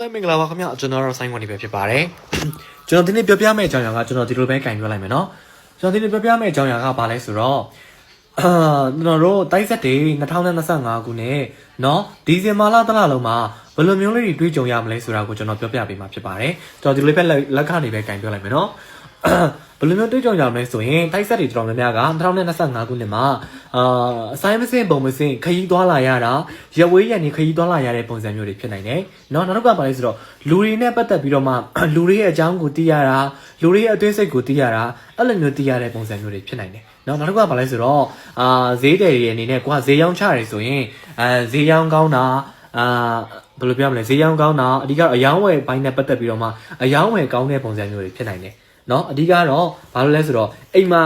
ဟုတ်မင်္ဂလာပါခင်ဗျကျွန်တော်တို့ဆိုင်းဝင်နေပဲဖြစ်ပါတယ်ကျွန်တော်ဒီနေ့ပြောပြမယ့်အကြောင်းအရာကကျွန်တော်ဒီလိုပဲကင်ပြောလိုက်မယ်နော်ကျွန်တော်ဒီနေ့ပြောပြမယ့်အကြောင်းအရာကဘာလဲဆိုတော့အာကျွန်တော်တို့တိုက်ဆက်တွေ2025ခုနှစ်နော်ဒီဇင်ဘာလတစ်လလုံးမှာဘယ်လိုမျိုးလေးတွေတွေးကြုံရမလဲဆိုတာကိုကျွန်တော်ပြောပြပေးမှာဖြစ်ပါတယ်ကျွန်တော်ဒီလိုပဲလက်လက်ကနေပဲကင်ပြောလိုက်မယ်နော်ဘယ်လိုမျိုးတွေးကြုံကြမလဲဆိုရင်တိုက်ဆက်တွေတော်တော်များများက2025ခုနှစ်မှာ အာအဆိုင်မစင်ပုံမစင်ခရီးသွားလာရတာရဝေးရနေခရီးသွားလာရတဲ့ပုံစံမျိုးတွေဖြစ်နိုင်တယ်။เนาะနောက်တစ်ခါပါလဲဆိုတော့လူတွေနဲ့ပတ်သက်ပြီးတော့မှ လူတွေရဲ့အကြောင်းကိုသိရတာလူတွေရဲ့အသွေးစိတ်ကိုသိရတာအဲ့လိုမျိုးသိရတဲ့ပုံစံမျိုးတွေဖြစ်နိုင်တယ်။เนาะနောက်တစ်ခါပါလဲဆိုတော့အာဈေးတယ်တွေအနေနဲ့ကိုကဈေးရောင်းချတယ်ဆိုရင်အဲဈေးရောင်းကောင်းတာအာဘယ်လိုပြောမလဲဈေးရောင်းကောင်းတာအဓိကတော့အယောင်းဝယ်ဘိုင်းနဲ့ပတ်သက်ပြီးတော့မှအယောင်းဝယ်ကောင်းတဲ့ပုံစံမျိုးတွေဖြစ်နိုင်တယ်။เนาะအဓိကတော့ဘာလို့လဲဆိုတော့အိမ်မှာ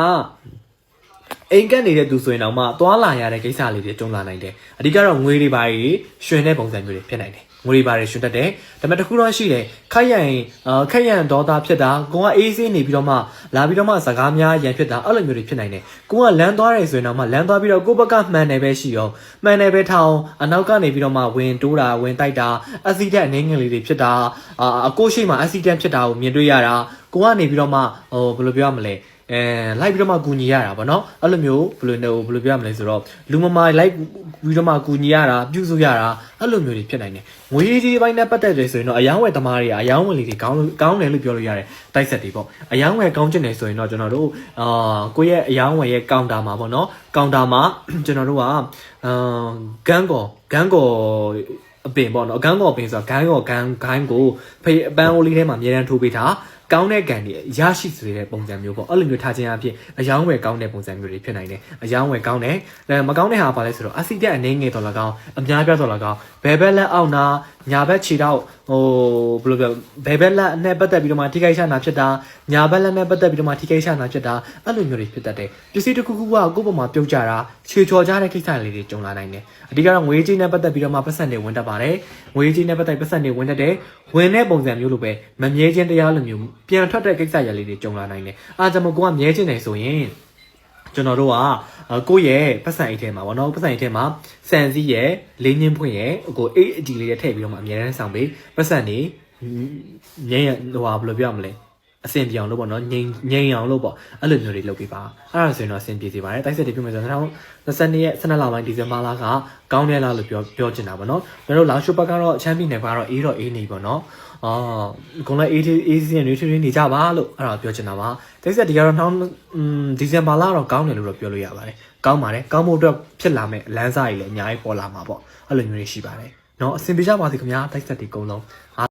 အိမ်ကက်နေတဲ့သူဆိုရင်တော့မှသွားလာရတဲ့ကိစ္စလေးတွေကြုံလာနိုင်တယ်အဓိကတော့ငွေတွေပါတွေရှင်တဲ့ပုံစံမျိုးတွေဖြစ်နိုင်တယ်ငွေတွေပါတွေရှင်တတ်တယ်ဒါပေမဲ့တစ်ခုတော့ရှိတယ်ခိုက်ရန်အာခိုက်ရန်ဒေါသဖြစ်တာကိုကအေးဆေးနေပြီးတော့မှလာပြီးတော့မှစကားများရန်ဖြစ်တာအဲ့လိုမျိုးတွေဖြစ်နိုင်တယ်ကိုကလမ်းသွားရဲဆိုရင်တော့မှလမ်းသွားပြီးတော့ကိုယ့်ဘက်ကမှန်တယ်ပဲရှိရောမှန်တယ်ပဲထောင်အနောက်ကနေပြီးတော့မှဝင်တိုးတာဝင်တိုက်တာအက်ဆီဒန့်အနေငယ်လေးတွေဖြစ်တာအာအကိုရှိမှအက်ဆီဒန့်ဖြစ်တာကိုမြင်တွေ့ရတာကိုကနေပြီးတော့မှဟိုဘယ်လိုပြောရမလဲ အဲလိုက်ပြီးတော့မှကူညီရတာဗောနော်အဲ့လိုမျိုးဘယ်လိုဘယ်လိုပြောရမလဲဆိုတော့လူမမာလိုက်ပြီးတော့မှကူညီရတာပြုစုရတာအဲ့လိုမျိုးတွေဖြစ်နိုင်တယ်ငွေကြီးပိုင်းနဲ့ပတ်သက်တယ်ဆိုရင်တော့အယောင်းဝယ်သမားတွေကအယောင်းဝယ်လေးတွေကောင်းကောင်းတယ်လို့ပြောလို့ရတယ်တိုက်ဆက်တွေပေါ့အယောင်းဝယ်ကောင်းချင်တယ်ဆိုရင်တော့ကျွန်တော်တို့အာကိုယ့်ရဲ့အယောင်းဝယ်ရဲ့ကောင်တာမှာဗောနော်ကောင်တာမှာကျွန်တော်တို့ကအာဂန်းကောဂန်းကောအပင်ပေါ့နော်အကန်းကောပင်ဆိုတာဂန်းကောဂန်းဂိုင်းကိုဖေးအပန်းအိုးလေးထဲမှာအမြဲတမ်းထိုးပေးတာ ကောင်းတဲ့ကန်တွေရရှိစေတဲ့ပုံစံမျိုးပေါ့အဲ့လိုမျိုးထားခြင်းအဖြစ်အယောင်းဝယ်ကောင်းတဲ့ပုံစံမျိုးတွေဖြစ်နိုင်တယ်အယောင်းဝယ်ကောင်းတယ်အဲမကောင်းတဲ့ဟာပါလဲဆိုတော့အဆီတက်အနေငယ်တော်၎င်းအများပြတော်၎င်းဘယ်ဘက်လက်အောက်နာညာဘက်ခြေတော့ဟိုဘယ်လိုပြောဘယ်ဘက်လက်နဲ့ပတ်သက်ပြီးတော့မှထိခိုက်ရှာနာဖြစ်တာညာဘက်လက်နဲ့ပတ်သက်ပြီးတော့မှထိခိုက်ရှာနာဖြစ်တာအဲ့လိုမျိုးတွေဖြစ်တတ်တယ်ပစ္စည်းတစ်ခုခုကကိုယ့်ဘက်မှာပြုတ်ကြတာခြေချော်ကြတဲ့ကိစ္စလေးတွေကြုံလာနိုင်တယ်အဓိကတော့ငွေကြေးနဲ့ပတ်သက်ပြီးတော့မှပတ်စံတွေဝင်တတ်ပါတယ်ငွေကြေးနဲ့ပတ်သက်ပတ်စံတွေဝင်တတ်တယ်ဝင်တဲ့ပုံစံမျိုးလိုပဲမမြဲခြင်းတရားလိုမျိုး ပြန်ထွက်တဲ့ကိစ္စရလေးတွေကြုံလာနိုင်တယ်အားကြောင့်မို့ကိုကမြဲခြင်းတယ်ဆိုရင်ကျွန်တော်တို့ကကိုယ့်ရဲ့ပတ်စံအိတ်ထဲမှာဗောနော်ပတ်စံအိတ်ထဲမှာစံစည်းရဲ့လေးညင်းဖွင့်ရဲ့ကိုအိတ်အတီလေးတွေထည့်ပြီးတော့မှအများတန်းဆောင်ပေးပတ်စံနေငဲဟိုဟာဘယ်လိုပြောရမလဲ အဆင်ပြေအောင်လို့ပေါ့နော်ငိန်ငိန်အောင်လို့ပေါ့အဲ့လိုမျိုးတွေလုပ်ပေးပါအဲ့ဒါဆိုရင်တော့အဆင်ပြေစေပါတယ်တိုက်ဆက်တွေပြုမယ်ဆိုတော့2022ရက်12လပိုင်းဒီဇင်ဘာလကကောင်းတယ်လားလို့ပြောပြောချင်တာပေါ့နော်ကျွန်တော်တို့လာရှိုဘက်ကတော့ချမ်းပြည်နယ်ကတော့အေးတော့အေးနေပေါ့နော်အော်ခုနအေးအေးစီနေထွေးထွေးနေကြပါလို့အဲ့ဒါပြောချင်တာပါတိုက်ဆက်တွေကတော့နောက်ဒီဇင်ဘာလတော့ကောင်းတယ်လို့တော့ပြောလို့ရပါတယ်ကောင်းပါတယ်ကောင်းဖို့အတွက်ဖြစ်လာမဲ့လမ်းစာတွေလည်းအများကြီးပေါ်လာမှာပေါ့အဲ့လိုမျိုးတွေရှိပါတယ်နော်အဆင်ပြေကြပါစေခင်ဗျာတိုက်ဆက်တွေအကုန်လုံး